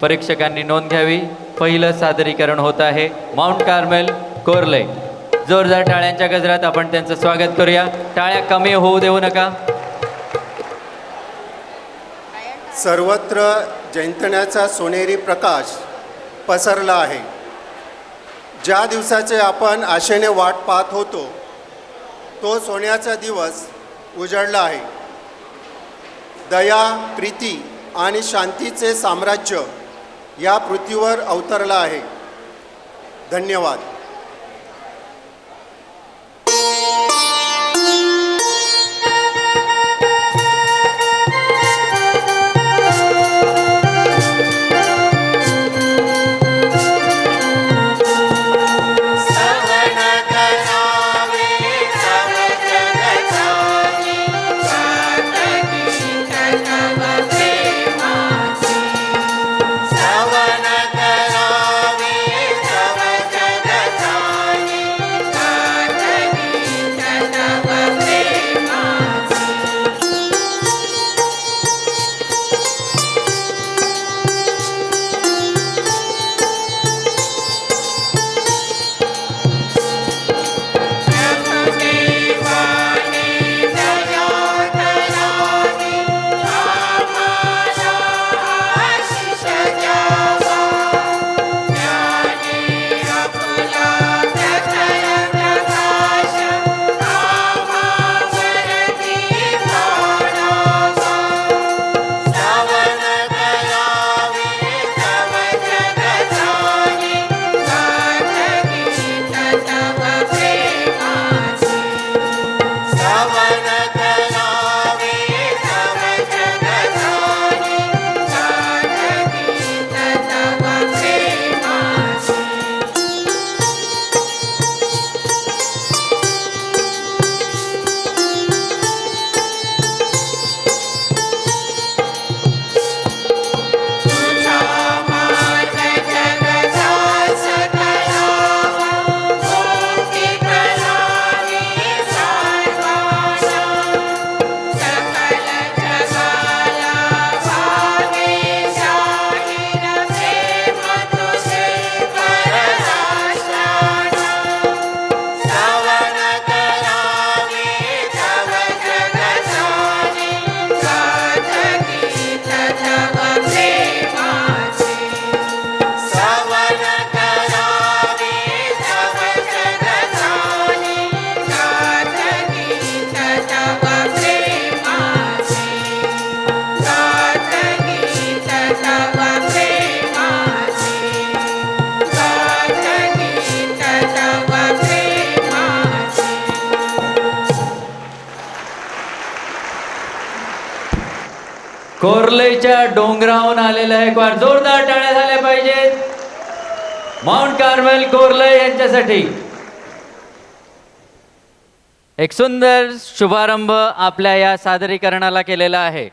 परीक्षकांनी नोंद घ्यावी. पहिलं सादरीकरण होत आहे. माउंट कार्मेल कोरले. जोरदार टाळ्यांच्या गजरात आपण त्यांचं स्वागत करूया. टाळ्या कमी होऊ देऊ नका. सर्वत्र जैंतण्याचा सोनेरी प्रकाश पसरला आहे. ज्या दिवसाचे आपण आशेने वाट पाहत होतो तो सोन्याचा दिवस उजळला आहे. दया प्रीती आणि शांतीचे साम्राज्य या पृथ्वीवर अवतरलं आहे. धन्यवाद. कोरलेच्या डोंगराहून आलेलं आहे वार जोरदार टाळ्या झाल्या पाहिजेत. माउंट कार्मेल कोरले यांच्यासाठी. एक सुंदर शुभारंभ आपल्या या सादरीकरणाला केलेला आहे.